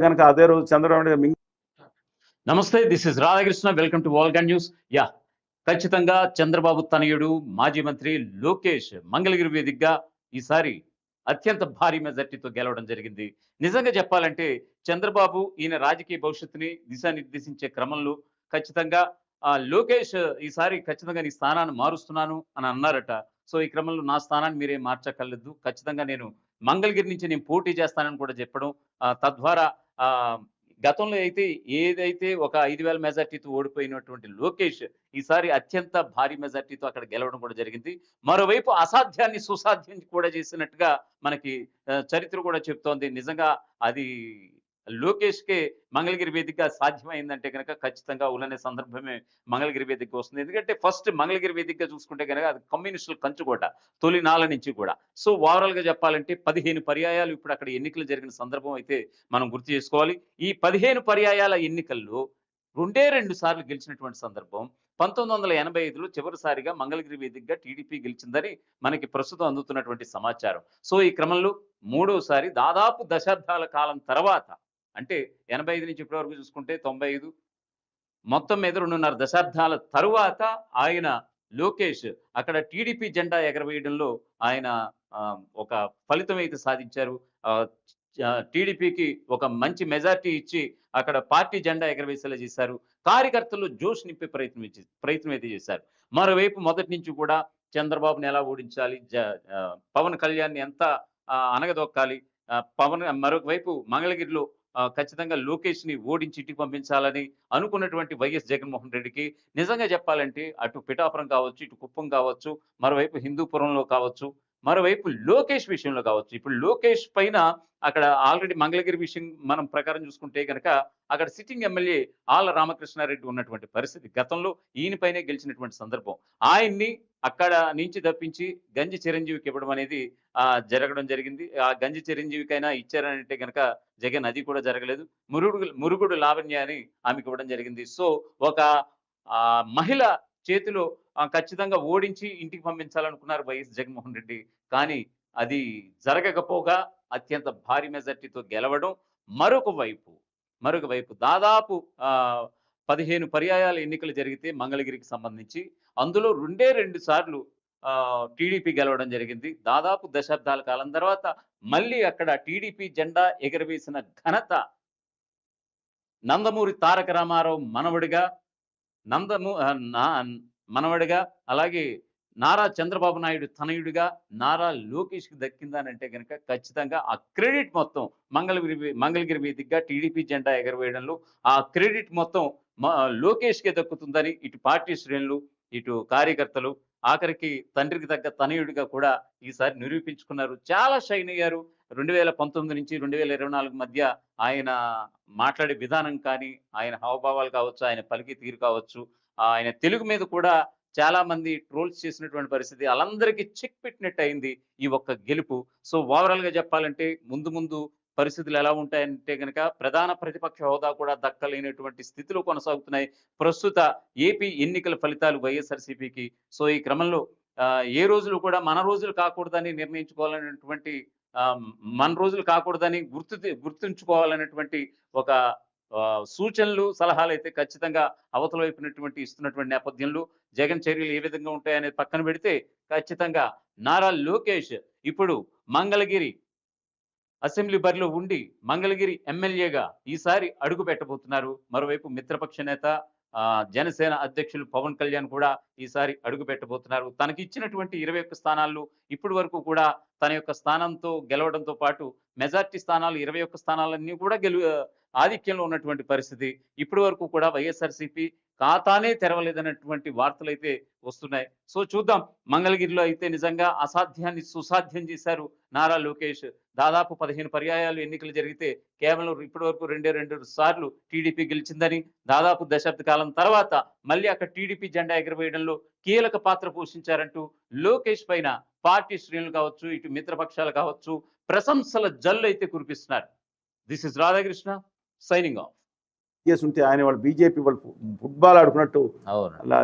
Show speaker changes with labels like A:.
A: కనుక అదే రోజు చంద్రబాబు
B: నమస్తే this is Radhakrishna. Welcome to Volga news ya ఖచ్చితంగా చంద్రబాబు తనయుడు మాజీ మంత్రి లోకేష్ మంగళగిరి వేదికగా ఈసారి అత్యంత భారీ మెజార్టీతో గెలవడం జరిగింది. నిజంగా చెప్పాలంటే చంద్రబాబు ఈయన రాజకీయ భవిష్యత్తుని దిశానిర్దేశించే క్రమంలో ఖచ్చితంగా ఆ, లోకేష్ ఈసారి ఖచ్చితంగా నీ స్థానాన్ని మారుస్తున్నాను అని అన్నారట. సో ఈ క్రమంలో నా స్థానాన్ని మీరే మార్చక్కర్లేదు. ఖచ్చితంగా నేను మంగళగిరి నుంచి నేను పోటీ చేస్తానని కూడా చెప్పడం తద్వారా గతంలో అయితే ఏదైతే ఒక ఐదు వేల మెజార్టీతో ఓడిపోయినటువంటి లోకేష్ ఈసారి అత్యంత భారీ మెజార్టీతో అక్కడ గెలవడం కూడా జరిగింది. మరోవైపు అసాధ్యాన్ని సుసాధ్యం కూడా చేసినట్టుగా మనకి చరిత్ర కూడా చెప్తోంది. నిజంగా అది లోకేష్కే మంగళగిరి వేదిక సాధ్యమైందంటే కనుక ఖచ్చితంగా ఉలనే సందర్భమే మంగళగిరి వేదిక వస్తుంది. ఎందుకంటే ఫస్ట్ మంగళగిరి వేదిక చూసుకుంటే కనుక అది కమ్యూనిస్టుల కంచుకోట తొలి నాల నుంచి కూడా. సో ఓవరాల్గా చెప్పాలంటే పదిహేను పర్యాయాలు ఇప్పుడు అక్కడ ఎన్నికలు జరిగిన సందర్భం అయితే మనం గుర్తు చేసుకోవాలి. ఈ పదిహేను పర్యాయాల ఎన్నికల్లో రెండే రెండు సార్లు గెలిచినటువంటి సందర్భం పంతొమ్మిది వందల ఎనభై ఐదులో చివరిసారిగా మంగళగిరి వేదికగా టీడీపీ గెలిచిందని మనకి ప్రస్తుతం అందుతున్నటువంటి సమాచారం. సో ఈ క్రమంలో మూడోసారి దాదాపు దశాబ్దాల కాలం తర్వాత అంటే ఎనభై ఐదు నుంచి ఇప్పటివరకు చూసుకుంటే తొంభై ఐదు మొత్తం మీద రెండున్నర దశాబ్దాల తరువాత ఆయన లోకేష్ అక్కడ టీడీపీ జెండా ఎగరవేయడంలో ఆయన ఒక ఫలితం అయితే సాధించారు. టీడీపీకి ఒక మంచి మెజార్టీ ఇచ్చి అక్కడ పార్టీ జెండా ఎగరవేసేలా చేశారు. కార్యకర్తలు జోష్ నింపే ప్రయత్నం ప్రయత్నం అయితే చేశారు. మరోవైపు మొదటి నుంచి కూడా చంద్రబాబుని ఎలా ఓడించాలి జ పవన్ కళ్యాణ్ ఎంత అనగదొక్కాలి పవన్ మరొక వైపు మంగళగిరిలో ఖచ్చితంగా లోకేష్ని ఓడించి ఇంటికి పంపించాలని అనుకున్నటువంటి వైఎస్ జగన్మోహన్ రెడ్డికి నిజంగా చెప్పాలంటే అటు పిఠాపురం కావచ్చు ఇటు కుప్పం కావచ్చు మరోవైపు హిందూపురంలో కావచ్చు మరోవైపు లోకేష్ విషయంలో కావచ్చు. ఇప్పుడు లోకేష్ పైన అక్కడ ఆల్రెడీ మంగళగిరి విషయం మనం ప్రకారం చూసుకుంటే కనుక అక్కడ సిట్టింగ్ ఎమ్మెల్యే ఆళ్ళ రామకృష్ణారెడ్డి ఉన్నటువంటి పరిస్థితి. గతంలో ఈయనపైనే గెలిచినటువంటి సందర్భం. ఆయన్ని అక్కడ నుంచి తప్పించి గంజి చిరంజీవికి ఇవ్వడం అనేది ఆ జరగడం జరిగింది. ఆ గంజి చిరంజీవికైనా ఇచ్చారంటే కనుక జగన్ అది కూడా జరగలేదు. మురుగుడు మురుగుడు లావణ్య అని ఆమెకి ఇవ్వడం జరిగింది. సో ఒక ఆ మహిళ చేతిలో ఖచ్చితంగా ఓడించి ఇంటికి పంపించాలనుకున్నారు వైఎస్ జగన్మోహన్ రెడ్డి. కానీ అది జరగకపోగా అత్యంత భారీ మెజార్టీతో గెలవడం మరొక వైపు మరొక వైపు. దాదాపు పదిహేను పర్యాయాల ఎన్నికలు జరిగితే మంగళగిరికి సంబంధించి అందులో రెండే రెండు సార్లు ఆ, టీడీపీ గెలవడం జరిగింది. దాదాపు దశాబ్దాల కాలం తర్వాత మళ్ళీ అక్కడ టీడీపీ జెండా ఎగరవేసిన ఘనత నందమూరి తారక రామారావు మనవడిగా నందము మనవడిగా అలాగే నారా చంద్రబాబు నాయుడు తనయుడిగా నారా లోకేష్కి దక్కిందనంటే కనుక ఖచ్చితంగా ఆ క్రెడిట్ మొత్తం మంగళగిరి మంగళగిరి వేదికగా టీడీపీ జెండా ఎగరవేయడంలో ఆ క్రెడిట్ మొత్తం లోకేష్కే దక్కుతుందని ఇటు పార్టీ శ్రేణులు ఇటు కార్యకర్తలు ఆఖరికి తండ్రికి తగ్గ తనయుడిగా కూడా ఈసారి నిరూపించుకున్నారు. చాలా షైన్ అయ్యారు. రెండు వేల పంతొమ్మిది నుంచి రెండు వేల ఇరవై నాలుగు మధ్య ఆయన మాట్లాడే విధానం కానీ ఆయన హావభావాలు కావచ్చు ఆయన పలికి తీరు కావచ్చు ఆయన తెలుగు మీద కూడా చాలా మంది ట్రోల్స్ చేసినటువంటి పరిస్థితి. వాళ్ళందరికీ చెక్ పెట్టినట్టు అయింది ఈ ఒక్క గెలుపు. సో ఓవరాల్గా చెప్పాలంటే ముందు ముందు పరిస్థితులు ఎలా ఉంటాయంటే కనుక ప్రధాన ప్రతిపక్ష హోదా కూడా దక్కలేనటువంటి స్థితిలో కొనసాగుతున్నాయి. ప్రస్తుత ఏపీ ఎన్నికల ఫలితాలు వైఎస్ఆర్సీపీకి. సో ఈ క్రమంలో ఏ రోజులు కూడా మన రోజులు కాకూడదని నిర్ణయించుకోవాలనేటువంటి మన రోజులు కాకూడదని గుర్తు గుర్తుంచుకోవాలనేటువంటి ఒక సూచనలు సలహాలు అయితే ఖచ్చితంగా అవతల వైపునటువంటి ఇస్తున్నటువంటి నేపథ్యంలో జగన్ చర్యలు ఏ విధంగా ఉంటాయనేది పక్కన పెడితే ఖచ్చితంగా నారా లోకేష్ ఇప్పుడు మంగళగిరి అసెంబ్లీ బరిలో ఉండి మంగళగిరి ఎమ్మెల్యేగా ఈసారి అడుగు పెట్టబోతున్నారు. మరోవైపు మిత్రపక్ష నేత జనసేన అధ్యక్షులు పవన్ కళ్యాణ్ కూడా ఈసారి అడుగు పెట్టబోతున్నారు. తనకి ఇచ్చినటువంటి ఇరవై ఒక్క స్థానాల్లో ఇప్పటి వరకు కూడా తన యొక్క స్థానంతో గెలవడంతో పాటు మెజార్టీ స్థానాలు ఇరవై ఒక్క స్థానాలన్నీ కూడా గెలు ఆధిక్యంలో ఉన్నటువంటి పరిస్థితి. ఇప్పటి వరకు కూడా వైఎస్ఆర్సీపీ ఖాతానే తెరవలేదన్నటువంటి వార్తలు అయితే వస్తున్నాయి. సో చూద్దాం. మంగళగిరిలో అయితే నిజంగా అసాధ్యాన్ని సుసాధ్యం చేశారు నారా లోకేష్. దాదాపు పదిహేను పర్యాయాలు ఎన్నికలు జరిగితే కేవలం ఇప్పటి వరకు రెండే రెండు సార్లు టీడీపీ గెలిచిందని దాదాపు దశాబ్ద కాలం తర్వాత మళ్ళీ అక్కడ టీడీపీ జెండా ఎగరవేయడంలో కీలక పాత్ర పోషించారంటూ లోకేష్ పైన పార్టీ శ్రేణులు కావచ్చు ఇటు మిత్రపక్షాలు కావచ్చు ప్రశంసల జల్లు అయితే కురిపిస్తున్నారు. This is Radhakrishna signing off
A: చేస్తుంటే ఆయన వాళ్ళు బీజేపీ వాళ్ళు ఫుట్బాల్ ఆడుకున్నట్టు
B: అవును.
A: అలా